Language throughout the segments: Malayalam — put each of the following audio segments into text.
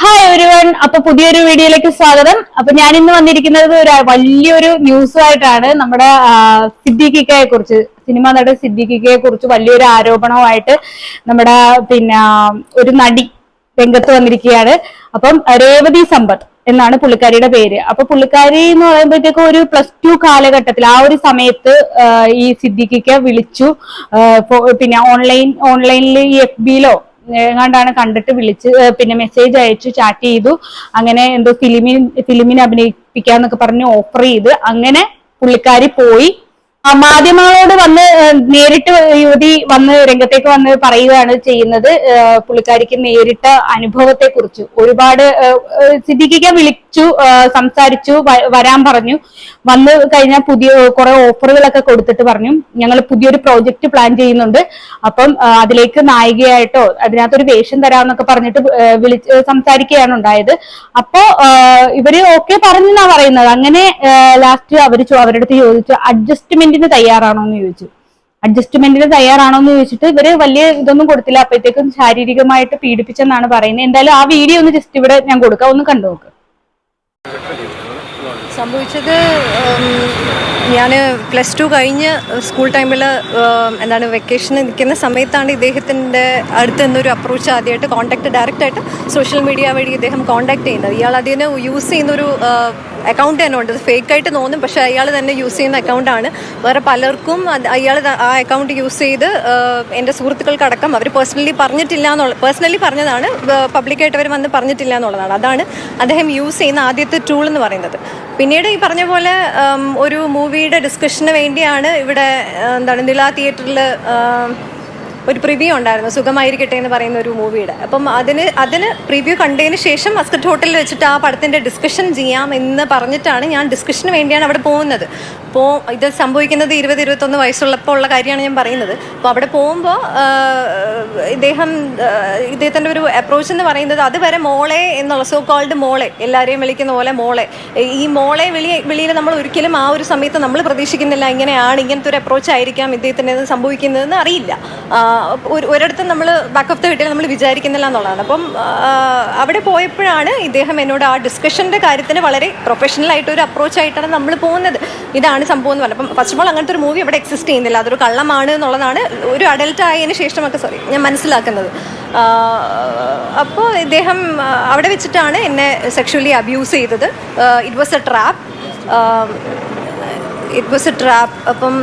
ഹായ് ഒരുവൺ അപ്പൊ പുതിയൊരു വീഡിയോയിലേക്ക് സ്വാഗതം. അപ്പൊ ഞാൻ ഇന്ന് വന്നിരിക്കുന്നത് ഒരു വലിയൊരു ന്യൂസുമായിട്ടാണ്. നമ്മുടെ സിദ്ദീഖിക്കയെ കുറിച്ച് സിനിമാ നടൻ സിദ്ദിഖിക്കയെ കുറിച്ച് വലിയൊരു ആരോപണവുമായിട്ട് നമ്മുടെ പിന്നെ ഒരു നടി രംഗത്ത് വന്നിരിക്കുകയാണ്. അപ്പം രേവതി സമ്പത്ത് എന്നാണ് പുള്ളിക്കാരിയുടെ പേര്. അപ്പൊ പുള്ളിക്കാരി എന്ന് പറയുമ്പോഴത്തേക്കും ഒരു പ്ലസ് ടു കാലഘട്ടത്തിൽ ആ ഒരു സമയത്ത് ഈ സിദ്ദീഖിക്ക വിളിച്ചു പിന്നെ ഓൺലൈൻ ഓൺലൈനിൽ ഈ എഫ് ബിയിലോ എങ്ങാണ്ടാണ് കണ്ടിട്ട് വിളിച്ച് പിന്നെ മെസ്സേജ് അയച്ചു ചാറ്റ് ചെയ്തു. അങ്ങനെ എന്തോ ഫിലിമിൻ ഫിലിമിന് അഭിനയിപ്പിക്കാന്നൊക്കെ പറഞ്ഞ് ഓഫർ ചെയ്ത്. അങ്ങനെ പുള്ളിക്കാരി പോയി. മാധ്യമങ്ങളോട് വന്ന് നേരിട്ട് യുവതി വന്ന് രംഗത്തേക്ക് വന്ന് പറയുകയാണ് ചെയ്യുന്നത്. പുള്ളിക്കാരിക്ക് നേരിട്ട അനുഭവത്തെ കുറിച്ച് ഒരുപാട് സിദ്ദിഖിക്ക വിളിച്ചു സംസാരിച്ചു വരാൻ പറഞ്ഞു. വന്ന് കഴിഞ്ഞാൽ പുതിയ കുറെ ഓഫറുകളൊക്കെ കൊടുത്തിട്ട് പറഞ്ഞു. ഞങ്ങൾ പുതിയൊരു പ്രോജക്റ്റ് പ്ലാൻ ചെയ്യുന്നുണ്ട്. അപ്പം അതിലേക്ക് നായികയായിട്ടോ അതിനകത്തൊരു വേഷം തരാമെന്നൊക്കെ പറഞ്ഞിട്ട് വിളിച്ച് സംസാരിക്കുകയാണ് ഉണ്ടായത്. അപ്പോ ഇവർ ഓക്കെ പറഞ്ഞെന്നാ പറയുന്നത്. അങ്ങനെ ലാസ്റ്റ് അവർ അവരുടെ അടുത്ത് ചോദിച്ചു അഡ്ജസ്റ്റ്മെന്റിന് തയ്യാറാണോ എന്ന് ചോദിച്ചു. അഡ്ജസ്റ്റ്മെന്റിന് തയ്യാറാണോ എന്ന് ചോദിച്ചിട്ട് ഇവർ വലിയ ഇതൊന്നും കൊടുത്തില്ല. അപ്പോഴത്തേക്കും ശാരീരികമായിട്ട് പീഡിപ്പിച്ചെന്നാണ് പറയുന്നത്. എന്തായാലും ആ വീഡിയോ ഒന്ന് ജസ്റ്റ് ഇവിടെ ഞാൻ കൊടുക്കാം. ഒന്ന് കണ്ടു നോക്ക്. സംഭവിച്ചത് ഞാൻ പ്ലസ് ടു കഴിഞ്ഞ് സ്കൂൾ ടൈമിൽ എന്താണ് വെക്കേഷൻ നിൽക്കുന്ന സമയത്താണ് ഇദ്ദേഹത്തിന്റെ അടുത്ത് നിന്നൊരു അപ്രോച്ച് ആദ്യമായിട്ട് കോൺടാക്ട് ഡയറക്റ്റായിട്ട് സോഷ്യൽ മീഡിയ വഴി ഇദ്ദേഹം കോൺടാക്ട് ചെയ്യുന്നത്. ഇയാൾ അതിന് യൂസ് ചെയ്യുന്നൊരു അക്കൗണ്ട് തന്നെ ഉണ്ട്. ഫേക്ക് ആയിട്ട് തോന്നും പക്ഷേ അയാൾ തന്നെ യൂസ് ചെയ്യുന്ന അക്കൗണ്ടാണ് വേറെ പലർക്കും അയാൾ ആ അക്കൗണ്ട് യൂസ് ചെയ്ത് എന്റെ സുഹൃത്തുക്കൾക്കടക്കം അവർ പേഴ്സണലി പറഞ്ഞിട്ടില്ല എന്നുള്ള പേഴ്സണലി പറഞ്ഞതാണ് പബ്ലിക്കായിട്ട് അവർ വന്ന് പറഞ്ഞിട്ടില്ല എന്നുള്ളതാണ്. അതാണ് അദ്ദേഹം യൂസ് ചെയ്യുന്ന ആദ്യത്തെ ടൂൾ എന്ന് പറയുന്നത്. പിന്നീട് ഈ പറഞ്ഞ പോലെ ഒരു മൂവിയുടെ ഡിസ്കഷന് വേണ്ടിയാണ് ഇവിടെ എന്താണ് നില തിയേറ്ററിൽ ഒരു പ്രിവ്യൂ ഉണ്ടായിരുന്നു സുഖമായിരിക്കട്ടെ എന്ന് പറയുന്ന ഒരു മൂവിയുടെ. അപ്പം അതിന് അതിന് പ്രിവ്യൂ കണ്ടതിന് ശേഷം മസ്കറ്റ് ഹോട്ടലിൽ വെച്ചിട്ട് ആ പടത്തിന്റെ ഡിസ്കഷൻ ചെയ്യാം എന്ന് പറഞ്ഞിട്ടാണ് ഞാൻ ഡിസ്കഷന് വേണ്ടിയാണ് അവിടെ പോകുന്നത്. അപ്പോൾ ഇത് സംഭവിക്കുന്നത് ഇരുപത് ഇരുപത്തൊന്ന് വയസ്സുള്ളപ്പോൾ ഉള്ള കാര്യമാണ് ഞാൻ പറയുന്നത്. അപ്പോൾ അവിടെ പോകുമ്പോൾ ഇദ്ദേഹം ഇദ്ദേഹത്തിന്റെ ഒരു അപ്രോച്ച് എന്ന് പറയുന്നത് അതുവരെ മോളെ എന്നുള്ള സോ കോൾഡ് മോളെ എല്ലാവരെയും വിളിക്കുന്ന പോലെ മോളെ. ഈ മോളെ വിളി വിളിയിൽ നമ്മൾ ഒരിക്കലും ആ ഒരു സമയത്ത് നമ്മൾ പ്രതീക്ഷിക്കുന്നില്ല ഇങ്ങനെയാണ് ഇങ്ങനത്തെ ഒരു അപ്രോച്ച് ആയിരിക്കാം ഇദ്ദേഹത്തിന് ഇത് സംഭവിക്കുന്നതെന്ന് അറിയില്ല. ഒരിടത്തും നമ്മൾ ബാക്ക് ഓഫ് ദ വീട്ടിൽ നമ്മൾ വിചാരിക്കുന്നില്ല എന്നുള്ളതാണ്. അപ്പം അവിടെ പോയപ്പോഴാണ് ഇദ്ദേഹം എന്നോട് ആ ഡിസ്കഷന്റെ കാര്യത്തിന് വളരെ പ്രൊഫഷണൽ ആയിട്ട് ഒരു അപ്രോച്ച് ആയിട്ടാണ് നമ്മൾ പോകുന്നത്. ഇതാണ് സംഭവം എന്ന് പറഞ്ഞത്. അപ്പം ഫസ്റ്റ് ഓഫ് ഓൾ അങ്ങനത്തെ ഒരു മൂവി അവിടെ എക്സിസ്റ്റ് ചെയ്യുന്നില്ല. അതൊരു കള്ളമാണ് എന്നുള്ളതാണ് ഒരു അഡൽട്ട് ആയതിനു ശേഷമൊക്കെ സോറി ഞാൻ മനസ്സിലാക്കുന്നത്. അപ്പോൾ ഇദ്ദേഹം അവിടെ വെച്ചിട്ടാണ് എന്നെ സെക്ഷുവലി അബ്യൂസ് ചെയ്തത്. It was a trap it was a trap അപ്പം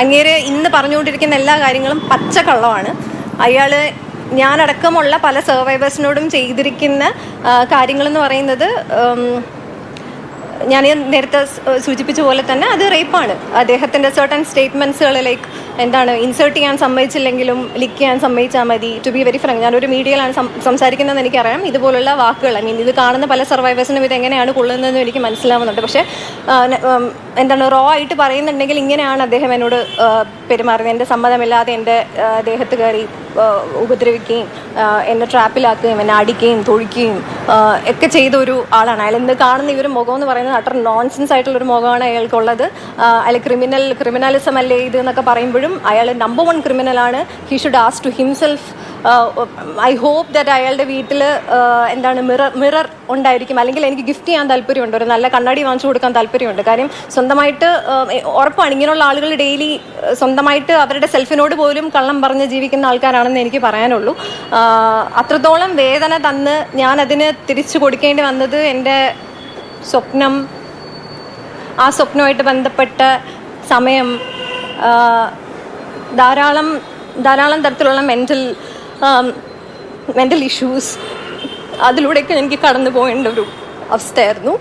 അങ്ങേര് ഇന്ന് പറഞ്ഞുകൊണ്ടിരിക്കുന്ന എല്ലാ കാര്യങ്ങളും പച്ചക്കള്ളമാണ്. അയാൾ ഞാനടക്കമുള്ള പല സർവൈവേഴ്സിനോടും ചെയ്തിരിക്കുന്ന കാര്യങ്ങളെന്ന് പറയുന്നത് ഞാൻ നേരത്തെ സൂചിപ്പിച്ച പോലെ തന്നെ അത് റേപ്പാണ് അദ്ദേഹത്തിന്റെ സർട്ടൺ സ്റ്റേറ്റ്മെന്റ്സുകൾ ലൈക്ക് എന്താണ് ഇൻസേർട്ട് ചെയ്യാൻ സമ്മതിച്ചില്ലെങ്കിലും ലിക്ക് ചെയ്യാൻ സമ്മതിച്ചാൽ മതി. ടു ബി വെരി ഫ്രങ്ക് ഞാനൊരു മീഡിയയിലാണ് സംസാരിക്കുന്നതെന്ന് എനിക്കറിയാം. ഇതുപോലുള്ള വാക്കുകൾ ഐ മീൻ ഇത് കാണുന്ന പല സർവൈവേഴ്സിനും ഇത് എങ്ങനെയാണ് കൊള്ളുന്നതെന്ന് എനിക്ക് മനസ്സിലാവുന്നുണ്ട്. പക്ഷേ എന്താണ് റോ ആയിട്ട് പറയുന്നുണ്ടെങ്കിൽ ഇങ്ങനെയാണ് അദ്ദേഹം എന്നോട് പെരുമാറുന്നത്. എന്റെ സമ്മതമില്ലാതെ എന്റെ ദേഹത്ത് കയറി ഉപദ്രവിക്കുകയും എന്നെ ട്രാപ്പിലാക്കുകയും എന്നെ അടിക്കുകയും തൊഴിക്കുകയും ഒക്കെ ചെയ്ത ഒരു ആളാണ്. അയാൾ ഇന്ന് കാണുന്ന ഈ ഒരു മുഖം എന്ന് പറയുന്നത് അട്ടർ നോൺസെൻസ് ആയിട്ടുള്ളൊരു മുഖമാണ് അയാൾക്കുള്ളത്. അയാൾ ക്രിമിനൽ ക്രിമിനലിസം അല്ലേ ഇത് എന്നൊക്കെ പറയുമ്പോഴും അയാൾ number one ക്രിമിനലാണ് he should as to himself I hope that അയാളുടെ വീട്ടിൽ എന്താണ് മിറർ മിറർ ഉണ്ടായിരിക്കും. അല്ലെങ്കിൽ എനിക്ക് ഗിഫ്റ്റ് ചെയ്യാൻ താല്പര്യമുണ്ട്. ഒരു നല്ല കണ്ണാടി വാങ്ങിച്ചു കൊടുക്കാൻ താല്പര്യമുണ്ട്. കാര്യം സ്വന്തമായിട്ട് ഉറപ്പാണ്. ഇങ്ങനെയുള്ള ആളുകൾ ഡെയിലി സ്വന്തമായിട്ട് അവരുടെ സെൽഫിനോട് പോലും കള്ളം പറഞ്ഞ് ജീവിക്കുന്ന ആൾക്കാരാണെന്ന് എനിക്ക് പറയാനുള്ളൂ. അത്രത്തോളം വേദന തന്ന് ഞാൻ അതിന് തിരിച്ചു കൊടുക്കേണ്ടി വന്നത് എന്റെ സ്വപ്നം ആ സ്വപ്നമായിട്ട് ബന്ധപ്പെട്ട സമയം ധാരാളം ധാരാളം തരത്തിലുള്ള മെന്റൽ മെന്റൽ ഇഷ്യൂസ് അതിലൂടെയൊക്കെ എനിക്ക് കടന്നു പോകേണ്ട ഒരു അവസ്ഥയായിരുന്നു.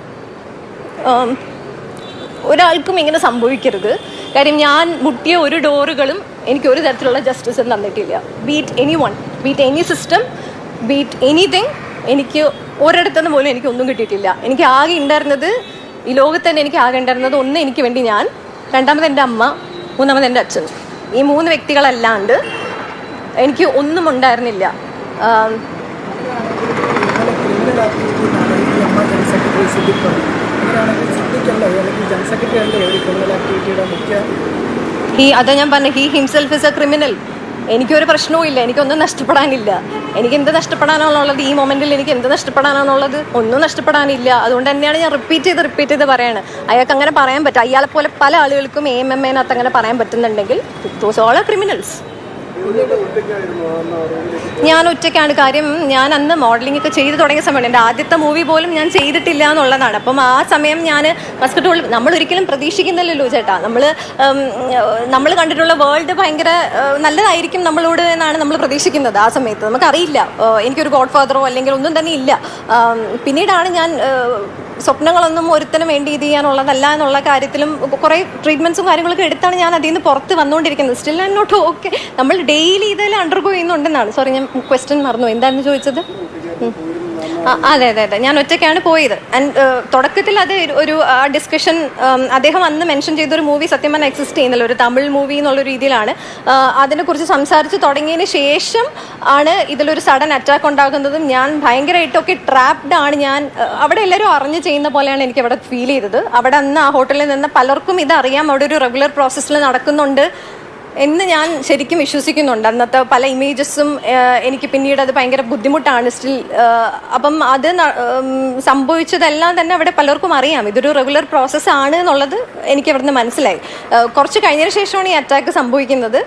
ഒരാൾക്കും ഇങ്ങനെ സംഭവിക്കരുത്. കാര്യം ഞാൻ മുട്ടിയ ഒരു ഡോറുകളും എനിക്ക് ഒരു തരത്തിലുള്ള ജസ്റ്റിസും തന്നിട്ടില്ല. Be it any one be it any system be it anything എനിക്ക് ഒരിടത്തുനിന്ന് പോലും എനിക്ക് ഒന്നും കിട്ടിയിട്ടില്ല. എനിക്ക് ആകെ ഉണ്ടായിരുന്നത് ഈ ലോകത്ത് തന്നെ എനിക്ക് ആകെ ഉണ്ടായിരുന്നത് ഒന്ന് എനിക്ക് വേണ്ടി ഞാൻ രണ്ടാമത് എന്റെ അമ്മ മൂന്നാമത് എന്റെ അച്ഛൻ. ഈ മൂന്ന് വ്യക്തികളല്ലാണ്ട് എനിക്ക് ഒന്നും ഉണ്ടായിരുന്നില്ല. ഹീ അതാ ഞാൻ പറഞ്ഞ he himself is a criminal എനിക്കൊരു പ്രശ്നവും ഇല്ല എനിക്കൊന്നും നഷ്ടപ്പെടാനില്ല. എനിക്ക് എന്ത് നഷ്ടപ്പെടാനാണുള്ളത്? ഈ മൊമെന്റിൽ എനിക്ക് എന്ത് നഷ്ടപ്പെടാനാണുള്ളത്? ഒന്നും നഷ്ടപ്പെടാനില്ല. അതുകൊണ്ട് തന്നെയാണ് ഞാൻ റിപ്പീറ്റ് ചെയ്ത് റിപ്പീറ്റ് ചെയ്ത് പറയാണ്. അയാൾക്ക് അങ്ങനെ പറയാൻ പറ്റും. അയാളെ പോലെ പല ആളുകൾക്കും എ എം എം അങ്ങനെ പറയാൻ പറ്റുന്നുണ്ടെങ്കിൽ ദോസ് ഓൾ ക്രിമിനൽസ് ഞാൻ ഒറ്റയ്ക്കാണ്. കാര്യം ഞാൻ അന്ന് മോഡലിംഗ് ഒക്കെ ചെയ്ത് തുടങ്ങിയ സമയമാണ്. എന്റെ ആദ്യത്തെ മൂവി പോലും ഞാൻ ചെയ്തിട്ടില്ല എന്നുള്ളതാണ്. അപ്പം ആ സമയം ഞാൻ മസ്കറ്റ് നമ്മൾ ഒരിക്കലും പ്രതീക്ഷിക്കുന്നില്ലല്ലോ ചേട്ടാ. നമ്മൾ നമ്മൾ കണ്ടിട്ടുള്ള വേൾഡ് ഭയങ്കര നല്ലതായിരിക്കും നമ്മളോട് എന്നാണ് നമ്മൾ പ്രതീക്ഷിക്കുന്നത് ആ സമയത്ത്. നമുക്കറിയില്ല. എനിക്കൊരു ഗോഡ് ഫാദറോ അല്ലെങ്കിൽ ഒന്നും തന്നെ ഇല്ല. പിന്നീടാണ് ഞാൻ സ്വപ്നങ്ങളൊന്നും ഒരുത്തനും വേണ്ടി ഇത് ചെയ്യാനുള്ളതല്ല എന്നുള്ള കാര്യത്തിലും കുറേ ട്രീറ്റ്മെന്റ്സും കാര്യങ്ങളൊക്കെ എടുത്താണ് ഞാൻ അതിൽ നിന്ന് പുറത്ത് വന്നുകൊണ്ടിരിക്കുന്നത്. സ്റ്റിൽ ഐ നോട്ട് ഓക്കെ നമ്മൾ ഡെയിലി ഇതെല്ലാം അണ്ടർഗോ ചെയ്യുന്നുണ്ടെന്നാണ്. സോറി ഞാൻ ക്വസ്റ്റ്യൻ മറന്നു. എന്തായിരുന്നു ചോദിച്ചത്? അതെ അതെ അതെ. ഞാൻ ഒറ്റയ്ക്കാണ് പോയത്. തുടക്കത്തിൽ അത് ഒരു- ആ ഡിസ്കഷൻ അദ്ദേഹം അന്ന് മെൻഷൻ ചെയ്ത ഒരു മൂവി സത്യം പറഞ്ഞാൽ എക്സിസ്റ്റ് ചെയ്യുന്നില്ല. ഒരു തമിഴ് മൂവി എന്നുള്ള രീതിയിലാണ്. അതിനെ അതിനെക്കുറിച്ച് സംസാരിച്ച് തുടങ്ങിയതിന് ശേഷം ആണ് ഇതിലൊരു സഡൻ അറ്റാക്ക് ഉണ്ടാകുന്നതും ഞാൻ ഭയങ്കരമായിട്ടൊക്കെ ട്രാപ്ഡ് ആണ് ഞാൻ അവിടെ എല്ലാവരും അറിഞ്ഞ് ചെയ്യുന്ന പോലെയാണ് എനിക്ക് അവിടെ ഫീൽ ചെയ്തത്. അവിടെ അന്ന് ആ ഹോട്ടലിൽ നിന്ന് പലർക്കും ഇത് അറിയാം അവിടെ ഒരു റെഗുലർ പ്രോസസ്സിൽ നടക്കുന്നുണ്ട്. എന്ന് ഞാൻ ശരിക്കും വിശ്വസിക്കുന്നുണ്ട്. അന്നത്തെ പല ഇമേജസും എനിക്ക് പിന്നീട് അത് ഭയങ്കര ബുദ്ധിമുട്ടാണ് സ്റ്റിൽ അപ്പം അത് സംഭവിച്ചതെല്ലാം തന്നെ അവിടെ പലർക്കും അറിയാം. ഇതൊരു റെഗുലർ പ്രോസസ്സ് ആണ് എന്നുള്ളത് എനിക്ക് അവിടുന്ന് മനസ്സിലായി. കുറച്ച് കഴിഞ്ഞതിന് ശേഷമാണ് ഈ അറ്റാക്ക് സംഭവിക്കുന്നത്.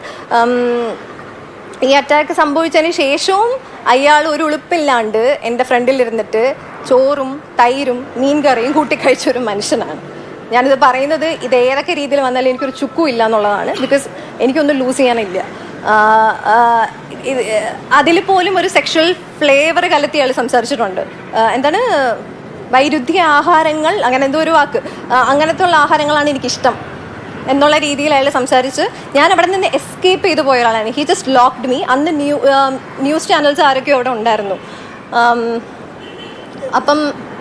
ഈ അറ്റാക്ക് സംഭവിച്ചതിന് ശേഷവും അയാൾ ഒരു ഉളുപ്പില്ലാണ്ട് എന്റെ ഫ്രണ്ടിൽ ഇരുന്നിട്ട് ചോറും തൈരും മീൻ കറിയും കൂട്ടിക്കഴിച്ച ഒരു മനുഷ്യനാണ്. ഞാനിത് പറയുന്നത് ഇത് ഏതൊക്കെ രീതിയിൽ വന്നാലും എനിക്കൊരു ചുക്കും ഇല്ല എന്നുള്ളതാണ്. ബിക്കോസ് എനിക്കൊന്നും ലൂസ് ചെയ്യാനില്ല. അതിൽ പോലും ഒരു സെക്ഷൽ ഫ്ലേവർ കലത്തിയ അയാൾ സംസാരിച്ചിട്ടുണ്ട്. എന്താണ്? വൈരുദ്ധ്യ ആഹാരങ്ങൾ അങ്ങനെ എന്തോ ഒരു വാക്ക്. അങ്ങനത്തെ ഉള്ള ആഹാരങ്ങളാണ് എനിക്കിഷ്ടം എന്നുള്ള രീതിയിൽ അയാൾ സംസാരിച്ച് ഞാൻ അവിടെ നിന്ന് എസ്കേപ്പ് ചെയ്തു പോയ ഒരാളാണ്. ഹി ജസ്റ്റ് ലോക്ക്ഡ് മീ അന്ന് ന്യൂ ന്യൂസ് ചാനൽസ് ആരൊക്കെ അവിടെ ഉണ്ടായിരുന്നു. അപ്പം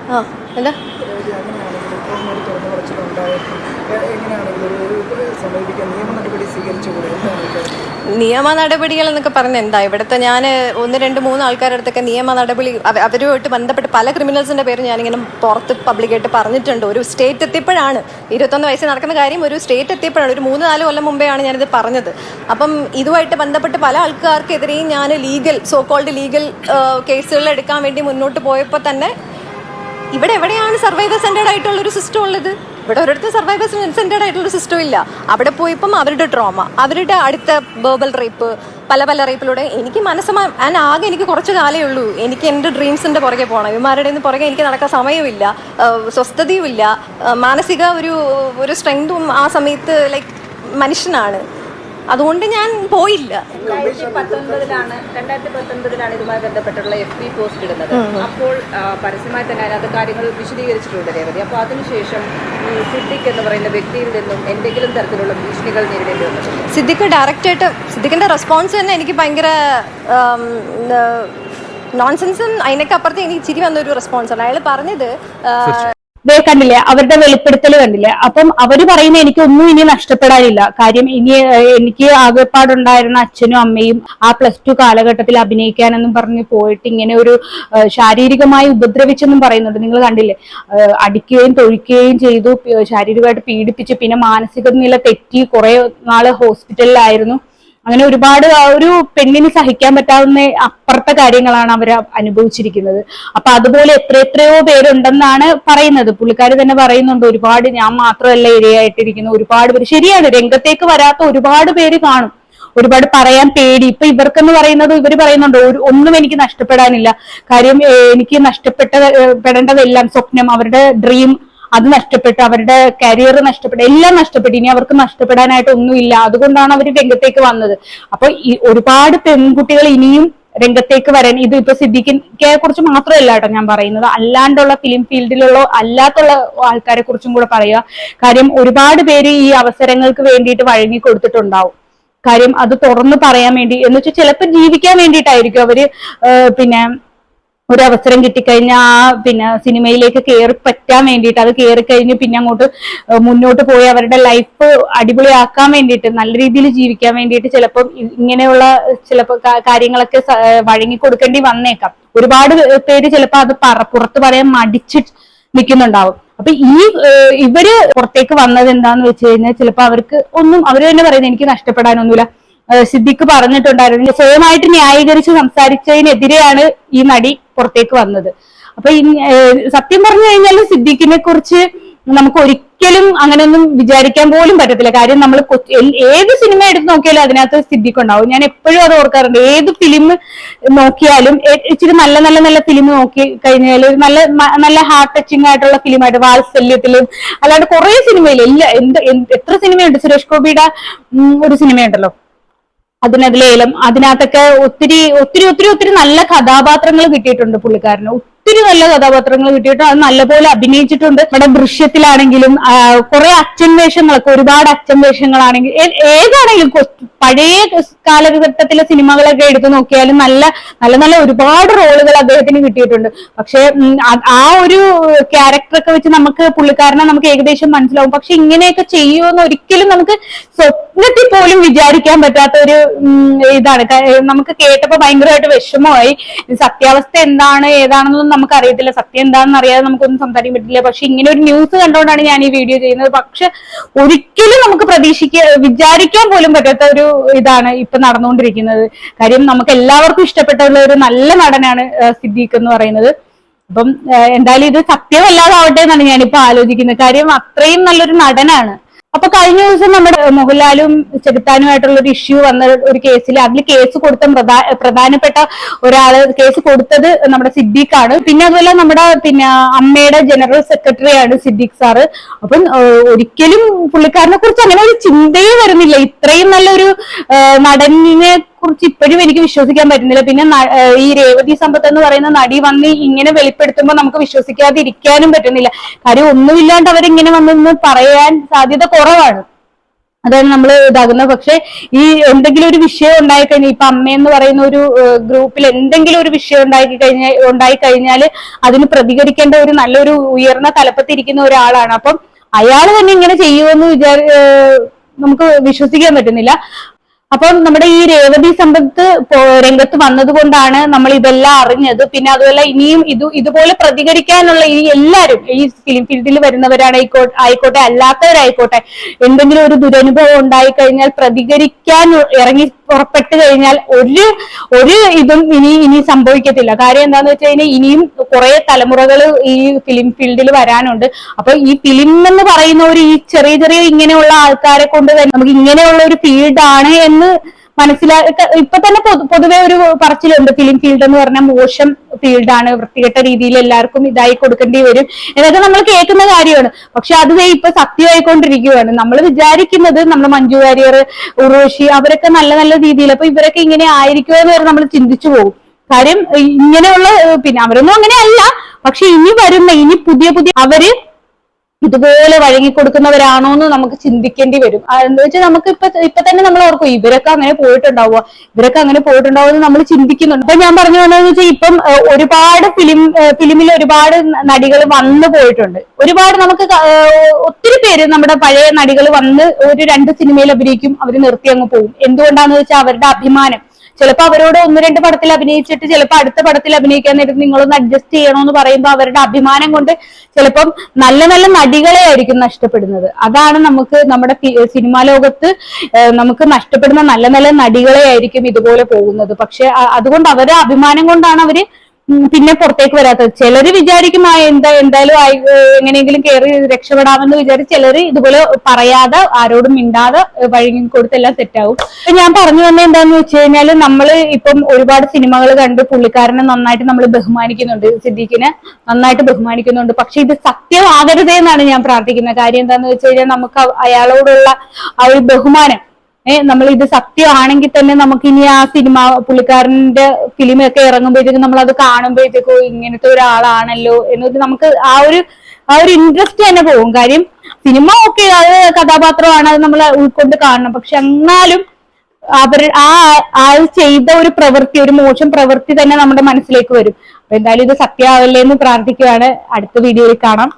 ആ. എന്താ? നിയമ നടപടികൾ എന്നൊക്കെ പറഞ്ഞ എന്താ? ഇവിടുത്തെ ഞാൻ ഒന്ന് രണ്ട് മൂന്ന് ആൾക്കാരുടെ അടുത്തൊക്കെ നിയമ നടപടി അവരുമായിട്ട് ബന്ധപ്പെട്ട് പല ക്രിമിനൽസിന്റെ പേര് ഞാനിങ്ങനെ പുറത്ത് പബ്ലിക്കായിട്ട് പറഞ്ഞിട്ടുണ്ട്. ഒരു സ്റ്റേറ്റ് എത്തിയപ്പോഴാണ് ഇരുപത്തൊന്ന് വയസ്സിൽ നടക്കുന്ന കാര്യം ഒരു സ്റ്റേറ്റ് എത്തിയപ്പോഴാണ്. ഒരു മൂന്ന് നാല് കൊല്ലം മുമ്പെയാണ് ഞാനിത് പറഞ്ഞത്. അപ്പം ഇതുമായിട്ട് ബന്ധപ്പെട്ട് പല ആൾക്കാർക്കെതിരെയും ഞാൻ ലീഗൽ സോ കോൾഡ് ലീഗൽ കേസുകൾ എടുക്കാൻ വേണ്ടി മുന്നോട്ട് പോയപ്പോൾ തന്നെ ഇവിടെ എവിടെയാണ് സർവൈവർ സെന്റേഡ് ആയിട്ടുള്ള ഒരു സിസ്റ്റം ഉള്ളത്? ഇവിടെ ഒരിടത്ത് സർവൈവർ സെന്റേഡ് ആയിട്ടുള്ള സിസ്റ്റം ഇല്ല. അവിടെ പോയപ്പം അവരുടെ ട്രോമ അവരുടെ അടുത്ത ബേബൽ റേപ്പ് പല പല റേപ്പിലൂടെ എനിക്ക് മനസ്സമാ ഞാൻ ആകെ എനിക്ക് കുറച്ച് കാലേ ഉള്ളൂ. എനിക്ക് എന്റെ ഡ്രീംസിന്റെ പുറകെ പോകണം ഇവന്മാരുടെ നിന്ന് പുറകെ എനിക്ക് നടക്കാൻ സമയമില്ല. സ്വസ്ഥതയും സ്വസ്ഥതയുമില്ല. മാനസിക ഒരു ഒരു സ്ട്രെങ്തും ആ സമയത്ത് ലൈക്ക് മനുഷ്യനാണ്. അതുകൊണ്ട് ഞാൻ പോയില്ല. രണ്ടായിരത്തി പത്തൊൻപതിലാണ് രണ്ടായിരത്തി പത്തൊൻപതിലാണ് ഇതുമായി ബന്ധപ്പെട്ടുള്ള എഫ് ബി പോസ്റ്റ് ഇടുന്നത്. അപ്പോൾ പരസ്യമായി തന്നെ അതിനകത്ത് കാര്യങ്ങൾ വിശദീകരിച്ചിട്ടുണ്ട് രേവതി. അപ്പോൾ അതിനുശേഷം സിദ്ദിഖ് എന്ന് പറയുന്ന വ്യക്തിയിൽ നിന്നും എന്തെങ്കിലും തരത്തിലുള്ള ഭീഷണികൾ നേരിടേണ്ടി വന്നു സിദ്ദിഖ് ഡയറക്റ്റായിട്ട് സിദ്ദിഖിന്റെ റെസ്പോൺസ് തന്നെ എനിക്ക് ഭയങ്കര നോൺസെൻസും അതിനൊക്കെ അപ്പുറത്ത് എനിക്ക് ചിരി വന്ന ഒരു റെസ്പോൺസാണ് അയാൾ പറഞ്ഞത് ദേ കണ്ടില്ലേ അവരുടെ വെളിപ്പെടുത്തൽ കണ്ടില്ലേ? അപ്പം അവർ പറയുന്ന എനിക്ക് ഒന്നും ഇനി നഷ്ടപ്പെടാനില്ല. കാര്യം ഇനി എനിക്ക് ആകെപ്പാടുണ്ടായിരുന്ന അച്ഛനും അമ്മയും ആ പ്ലസ് ടു കാലഘട്ടത്തിൽ അഭിനയിക്കാനെന്നും പറഞ്ഞ് പോയിട്ട് ഇങ്ങനെ ഒരു ശാരീരികമായി ഉപദ്രവിച്ചെന്നും പറയുന്നുണ്ട്. നിങ്ങൾ കണ്ടില്ലേ? അടിക്കുകയും തൊഴിക്കുകയും ചെയ്തു ശാരീരികമായിട്ട് പീഡിപ്പിച്ച് പിന്നെ മാനസിക നില തെറ്റി കുറെ നാൾ ഹോസ്പിറ്റലിലായിരുന്നു അങ്ങനെ ഒരുപാട് ഒരു പെണ്ണിന് സഹിക്കാൻ പറ്റാവുന്ന അപ്പുറത്തെ കാര്യങ്ങളാണ് അവർ അനുഭവിച്ചിരിക്കുന്നത്. അപ്പൊ അതുപോലെ എത്ര എത്രയോ പേരുണ്ടെന്നാണ് പറയുന്നത്. പുള്ളിക്കാർ തന്നെ പറയുന്നുണ്ട് ഒരുപാട് ഞാൻ മാത്രമല്ല ഇരയായിട്ടിരിക്കുന്നു. ഒരുപാട് പേര് ശരിയാണ് രംഗത്തേക്ക് വരാത്ത ഒരുപാട് പേര് കാണും. ഒരുപാട് പറയാൻ പേടി. ഇപ്പൊ ഇവർക്കെന്ന് പറയുന്നത് ഇവർ പറയുന്നുണ്ട് ഒന്നും എനിക്ക് നഷ്ടപ്പെടാനില്ല. കാര്യം എനിക്ക് നഷ്ടപ്പെട്ട പെടേണ്ടതെല്ലാം സ്വപ്നം അവരുടെ ഡ്രീം അത് നഷ്ടപ്പെട്ടു അവരുടെ കരിയർ നഷ്ടപ്പെട്ടു എല്ലാം നഷ്ടപ്പെട്ടു. ഇനി അവർക്ക് നഷ്ടപ്പെടാനായിട്ട് ഒന്നുമില്ല. അതുകൊണ്ടാണ് അവർ രംഗത്തേക്ക് വന്നത്. അപ്പൊ ഈ ഒരുപാട് പെൺകുട്ടികൾ ഇനിയും രംഗത്തേക്ക് വരാൻ ഇത് ഇപ്പൊ സിദ്ദിഖിനെ കുറിച്ച് മാത്രമല്ല കേട്ടോ ഞാൻ പറയുന്നത്. അല്ലാണ്ടുള്ള ഫിലിം ഫീൽഡിലുള്ള അല്ലാത്തുള്ള ആൾക്കാരെ കുറിച്ചും കൂടെ പറയുക. കാര്യം ഒരുപാട് പേര് ഈ അവസരങ്ങൾക്ക് വേണ്ടിയിട്ട് വഴങ്ങി കൊടുത്തിട്ടുണ്ടാവും. കാര്യം അത് തുറന്നു പറയാൻ വേണ്ടി എന്ന് വെച്ചാൽ ചിലപ്പോൾ ജീവിക്കാൻ വേണ്ടിയിട്ടായിരിക്കും അവർ പിന്നെ ഒരു അവസരം കിട്ടിക്കഴിഞ്ഞാൽ ആ പിന്നെ സിനിമയിലേക്ക് കയറി പറ്റാൻ വേണ്ടിയിട്ട് അത് കയറി കഴിഞ്ഞ് പിന്നെ അങ്ങോട്ട് മുന്നോട്ട് പോയി അവരുടെ ലൈഫ് അടിപൊളിയാക്കാൻ വേണ്ടിയിട്ട് നല്ല രീതിയിൽ ജീവിക്കാൻ വേണ്ടിയിട്ട് ചിലപ്പം ഇങ്ങനെയുള്ള ചിലപ്പോൾ കാര്യങ്ങളൊക്കെ വഴങ്ങി കൊടുക്കേണ്ടി വന്നേക്കാം. ഒരുപാട് പേര് ചിലപ്പോൾ അത് പറ പുറത്ത് പറയാൻ മടിച്ച് നിൽക്കുന്നുണ്ടാവും. അപ്പൊ ഈ ഇവർ പുറത്തേക്ക് വന്നത് എന്താന്ന് വെച്ച് കഴിഞ്ഞാൽ ചിലപ്പോൾ അവർക്ക് ഒന്നും അവർ തന്നെ പറയുന്നത് എനിക്ക് നഷ്ടപ്പെടാനൊന്നുമില്ല. സിദ്ദിഖ് പറഞ്ഞിട്ടുണ്ടായിരുന്നു. സ്വയമായിട്ട് ന്യായീകരിച്ച് സംസാരിച്ചതിനെതിരെയാണ് ഈ നടി പുറത്തേക്ക് വന്നത്. അപ്പൊ സത്യം പറഞ്ഞു കഴിഞ്ഞാൽ സിദ്ദിഖിനെ കുറിച്ച് നമുക്ക് ഒരിക്കലും അങ്ങനെയൊന്നും വിചാരിക്കാൻ പോലും പറ്റത്തില്ല. കാര്യം നമ്മൾ ഏത് സിനിമ എടുത്ത് നോക്കിയാലും അതിനകത്ത് സിദ്ദിഖ് ഉണ്ടാവും ഞാൻ എപ്പോഴും അത് ഓർക്കാറുണ്ട്. ഏത് ഫിലിം നോക്കിയാലും ഇച്ചിരി നല്ല നല്ല നല്ല ഫിലിം നോക്കി കഴിഞ്ഞാൽ നല്ല നല്ല ഹാർട്ട് ടച്ചിങ് ആയിട്ടുള്ള ഫിലിമായിട്ട് വാത്സല്യത്തിലും അല്ലാണ്ട് കുറെ സിനിമയിൽ എല്ലാ എന്ത് എത്ര സിനിമയുണ്ട്? സുരേഷ് ഗോപിയുടെ ഒരു സിനിമയുണ്ടല്ലോ. അതിനതിലേലം അതിനകത്തൊക്കെ ഒത്തിരി ഒത്തിരി ഒത്തിരി ഒത്തിരി നല്ല കഥാപാത്രങ്ങൾ കിട്ടിയിട്ടുണ്ട് പുള്ളിക്കാരന്. ഒത്തിരി നല്ല കഥാപാത്രങ്ങൾ കിട്ടിയിട്ട് അത് നല്ലപോലെ അഭിനയിച്ചിട്ടുണ്ട്. നമ്മുടെ ദൃശ്യത്തിലാണെങ്കിലും കുറെ അച്ഛൻ വേഷങ്ങളൊക്കെ ഒരുപാട് അച്ഛൻ വേഷങ്ങളാണെങ്കിൽ ഏതാണെങ്കിലും പഴയ കാലഘട്ടത്തിലെ സിനിമകളൊക്കെ എടുത്തു നോക്കിയാലും നല്ല നല്ല നല്ല ഒരുപാട് റോളുകൾ അദ്ദേഹത്തിന് കിട്ടിയിട്ടുണ്ട്. പക്ഷെ ആ- ഒരു ക്യാരക്ടറൊക്കെ വെച്ച് നമുക്ക് പുള്ളിക്കാരനെ നമുക്ക് ഏകദേശം മനസ്സിലാവും. പക്ഷെ ഇങ്ങനെയൊക്കെ ചെയ്യുമെന്ന് ഒരിക്കലും നമുക്ക് സ്വപ്നത്തിൽ പോലും വിചാരിക്കാൻ പറ്റാത്ത ഒരു ഇതാണ്. നമുക്ക് കേട്ടപ്പോ ഭയങ്കരമായിട്ട് വിഷമമായി. സത്യാവസ്ഥ എന്താണ് ഏതാണെന്നൊന്നും നമുക്ക് അറിയത്തില്ല സത്യം എന്താണെന്ന് അറിയാതെ നമുക്കൊന്നും സംസാരിക്കാൻ പറ്റില്ല. പക്ഷെ ഇങ്ങനെ ഒരു ന്യൂസ് കണ്ടുകൊണ്ടാണ് ഞാൻ ഈ വീഡിയോ ചെയ്യുന്നത്. പക്ഷെ ഒരിക്കലും നമുക്ക് പ്രതീക്ഷിക്ക വിചാരിക്കാൻ പോലും പറ്റാത്ത ഒരു ഇതാണ് ഇപ്പൊ നടന്നുകൊണ്ടിരിക്കുന്നത്. കാര്യം നമുക്ക് എല്ലാവർക്കും ഇഷ്ടപ്പെട്ടുള്ള ഒരു നല്ല നടനാണ് സിദ്ദീഖ് എന്ന് പറയുന്നത്. അപ്പം എന്തായാലും ഇത് സത്യമല്ലാതാവട്ടെ എന്നാണ് ഞാനിപ്പോ ആലോചിക്കുന്നത്. കാര്യം അത്രയും നല്ലൊരു നടനാണ്. അപ്പൊ കഴിഞ്ഞ ദിവസം നമ്മുടെ മോഹൻലാലും ചെകുത്താനുമായിട്ടുള്ള ഒരു ഇഷ്യൂ വന്ന ഒരു കേസിൽ അതിൽ കേസ് കൊടുത്ത പ്രധാ- പ്രധാനപ്പെട്ട ഒരാൾ കേസ് കൊടുത്തത് നമ്മുടെ സിദ്ദീഖാണ്. പിന്നെ അതുപോലെ നമ്മുടെ പിന്നെ അമ്മയുടെ ജനറൽ സെക്രട്ടറി ആണ് സിദ്ദീഖ് സാറ്. അപ്പം ഒരിക്കലും പുള്ളിക്കാരനെ കുറിച്ച് അങ്ങനെ ഒരു ചിന്തയെ വരുന്നില്ല. ഇത്രയും നല്ലൊരു നടനെ കുറിച്ച് ഇപ്പോഴും എനിക്ക് വിശ്വസിക്കാൻ പറ്റുന്നില്ല. പിന്നെ ഈ രേവതി സമ്പത്ത് എന്ന് പറയുന്ന നടി വന്ന് ഇങ്ങനെ വെളിപ്പെടുത്തുമ്പോൾ നമുക്ക് വിശ്വസിക്കാതെ ഇരിക്കാനും പറ്റുന്നില്ല. കാര്യം ഒന്നുമില്ലാണ്ട് അവരിങ്ങനെ വന്നെന്ന് പറയാൻ സാധ്യത കുറവാണ്. അതാണ് നമ്മൾ ഇതാകുന്നത്. പക്ഷെ ഈ എന്തെങ്കിലും ഒരു വിഷയം ഉണ്ടായി കഴിഞ്ഞാൽ ഇപ്പൊ അമ്മയെന്ന് പറയുന്ന ഒരു ഗ്രൂപ്പിൽ എന്തെങ്കിലും ഒരു വിഷയം ഉണ്ടാക്കി കഴിഞ്ഞാൽ ഉണ്ടായി കഴിഞ്ഞാൽ അതിന് പ്രതികരിക്കേണ്ട ഒരു നല്ലൊരു ഉയർന്ന തലപ്പത്തിരിക്കുന്ന ഒരാളാണ്. അപ്പം അയാൾ തന്നെ ഇങ്ങനെ ചെയ്യുമെന്ന് വിചാരി നമുക്ക് വിശ്വസിക്കാൻ പറ്റുന്നില്ല. അപ്പം നമ്മുടെ ഈ രേവതി സമ്പത്ത് രംഗത്ത് വന്നതുകൊണ്ടാണ് നമ്മൾ ഇതെല്ലാം അറിഞ്ഞത്. പിന്നെ അതുപോലെ ഇനിയും ഇത് ഇതുപോലെ പ്രതികരിക്കാനുള്ള ഈ എല്ലാവരും ഈ ഫിലിം ഫീൽഡിൽ വരുന്നവരാണായിക്കോട്ടെ ആയിക്കോട്ടെ അല്ലാത്തവരായിക്കോട്ടെ എന്തെങ്കിലും ഒരു ദുരനുഭവം ഉണ്ടായി കഴിഞ്ഞാൽ പ്രതികരിക്കാൻ ഇറങ്ങി പുറപ്പെട്ടു കഴിഞ്ഞാൽ ഒരു ഒരു ഇതും ഇനി ഇനി സംഭവിക്കത്തില്ല. കാര്യം എന്താന്ന് വെച്ച് കഴിഞ്ഞാൽ ഇനിയും കുറെ തലമുറകൾ ഈ ഫിലിം ഫീൽഡിൽ വരാനുണ്ട്. അപ്പൊ ഈ ഫിലിം എന്ന് പറയുന്ന ഒരു ഈ ചെറിയ ചെറിയ ഇങ്ങനെയുള്ള ആൾക്കാരെ കൊണ്ട് തന്നെ നമുക്ക് ഇങ്ങനെയുള്ള ഒരു ഫീൽഡാണ് എന്ന് മനസ്സിലാക്ക ഇപ്പൊ തന്നെ പൊതു- പൊതുവെ ഒരു പറച്ചിലുണ്ട്. ഫിലിം ഫീൽഡ് എന്ന് പറഞ്ഞാൽ മോശം ഫീൽഡാണ് വൃത്തികെട്ട രീതിയിൽ എല്ലാവർക്കും ഇതായി കൊടുക്കേണ്ടി വരും. എന്നൊക്കെ നമ്മൾ കേൾക്കുന്ന കാര്യമാണ്. പക്ഷെ അത് ഇപ്പൊ സത്യമായിക്കൊണ്ടിരിക്കുകയാണ് നമ്മൾ വിചാരിക്കുന്നത് നമ്മൾ മഞ്ജു വാര്യർ ഉർവശി അവരൊക്കെ നല്ല നല്ല രീതിയിൽ അപ്പൊ ഇവരൊക്കെ ഇങ്ങനെ ആയിരിക്കുമോ എന്ന് വരെ നമ്മൾ ചിന്തിച്ചു പോകും. കാര്യം ഇങ്ങനെയുള്ള പിന്നെ അവരൊന്നും അങ്ങനെയല്ല. പക്ഷെ ഇനി വരുന്ന ഇനി പുതിയ പുതിയ അവർ ഇതുപോലെ വഴങ്ങിക്കൊടുക്കുന്നവരാണോ എന്ന് നമുക്ക് ചിന്തിക്കേണ്ടി വരും. എന്താ വെച്ചാൽ നമുക്ക് ഇപ്പൊ ഇപ്പൊ തന്നെ നമ്മൾ ഓർക്കും ഇവരൊക്കെ അങ്ങനെ പോയിട്ടുണ്ടാവുക ഇവരൊക്കെ അങ്ങനെ പോയിട്ടുണ്ടാവുക എന്ന് നമ്മൾ ചിന്തിക്കുന്നുണ്ട്. അപ്പൊ ഞാൻ പറഞ്ഞു വന്നതെന്ന് വെച്ചാൽ ഇപ്പം ഒരുപാട് ഫിലിം ഫിലിമിൽ ഒരുപാട് നടികൾ വന്നു പോയിട്ടുണ്ട്. ഒരുപാട് നമുക്ക് ഒത്തിരി പേര് നമ്മുടെ പഴയ നടികൾ വന്ന് ഒരു രണ്ട് സിനിമയിൽ അഭിനയിക്കും അവർ നിർത്തി അങ്ങ് പോകും. എന്തുകൊണ്ടാന്ന് വെച്ചാൽ അവരുടെ അഭിമാനം. ചിലപ്പോൾ അവരോട് ഒന്ന് രണ്ട് പടത്തിൽ അഭിനയിച്ചിട്ട് ചിലപ്പോൾ അടുത്ത പടത്തിൽ അഭിനയിക്കാൻ നേരത്ത് നിങ്ങളൊന്ന് അഡ്ജസ്റ്റ് ചെയ്യണമെന്ന് പറയുമ്പോൾ അവരുടെ അഭിമാനം കൊണ്ട് ചിലപ്പം നല്ല നല്ല നടികളെ ആയിരിക്കും നഷ്ടപ്പെടുന്നത്. അതാണ് നമുക്ക് നമ്മുടെ സിനിമാ ലോകത്ത് നമുക്ക് നഷ്ടപ്പെടുന്ന നല്ല നല്ല നടികളെ ആയിരിക്കും ഇതുപോലെ പോകുന്നത്. പക്ഷെ അതുകൊണ്ട് അവരുടെ അഭിമാനം കൊണ്ടാണ് അവർ പിന്നെ പുറത്തേക്ക് വരാത്തത്. ചിലര് വിചാരിക്കും ആ എന്താ എന്തായാലും ആയി എങ്ങനെയെങ്കിലും കയറി രക്ഷപ്പെടാമെന്ന് വിചാരിച്ച് ചിലര് ഇതുപോലെ പറയാതെ ആരോടും മിണ്ടാതെ വഴങ്ങി കൊടുത്തെല്ലാം സെറ്റാവും ഞാൻ പറഞ്ഞു തന്നെ എന്താന്ന് വെച്ച് കഴിഞ്ഞാൽ നമ്മൾ ഇപ്പം ഒരുപാട് സിനിമകൾ കണ്ട് പുള്ളിക്കാരനെ നന്നായിട്ട് നമ്മൾ ബഹുമാനിക്കുന്നുണ്ട് സിദ്ദീഖിനെ നന്നായിട്ട് ബഹുമാനിക്കുന്നുണ്ട്. പക്ഷെ ഇത് സത്യമാകരുതേ എന്നാണ് ഞാൻ പ്രാർത്ഥിക്കുന്നത്. കാര്യം എന്താന്ന് വെച്ച് കഴിഞ്ഞാൽ നമുക്ക് അയാളോടുള്ള ആ ഒരു ബഹുമാനം ഏഹ് നമ്മൾ ഇത് സത്യമാണെങ്കിൽ തന്നെ നമുക്ക് ഇനി ആ സിനിമ പുള്ളിക്കാരന്റെ ഫിലിമൊക്കെ ഇറങ്ങുമ്പോഴത്തേക്കും നമ്മൾ അത് കാണുമ്പോഴത്തേക്കോ ഇങ്ങനത്തെ ഒരാളാണല്ലോ എന്ന് നമുക്ക് ആ ഒരു ആ ഒരു ഇൻട്രസ്റ്റ് തന്നെ പോകും. കാര്യം സിനിമ ഓക്കെ അത് കഥാപാത്രമാണ് അത് നമ്മൾ ഉൾക്കൊണ്ട് കാണണം. പക്ഷെ എന്നാലും അവർ ആ ആൾ ചെയ്ത ഒരു പ്രവൃത്തി ഒരു മോശം പ്രവൃത്തി തന്നെ നമ്മുടെ മനസ്സിലേക്ക് വരും. അപ്പൊ എന്തായാലും ഇത് സത്യമാവല്ലേ എന്ന് പ്രാർത്ഥിക്കുകയാണ്. അടുത്ത വീഡിയോയിൽ കാണാം.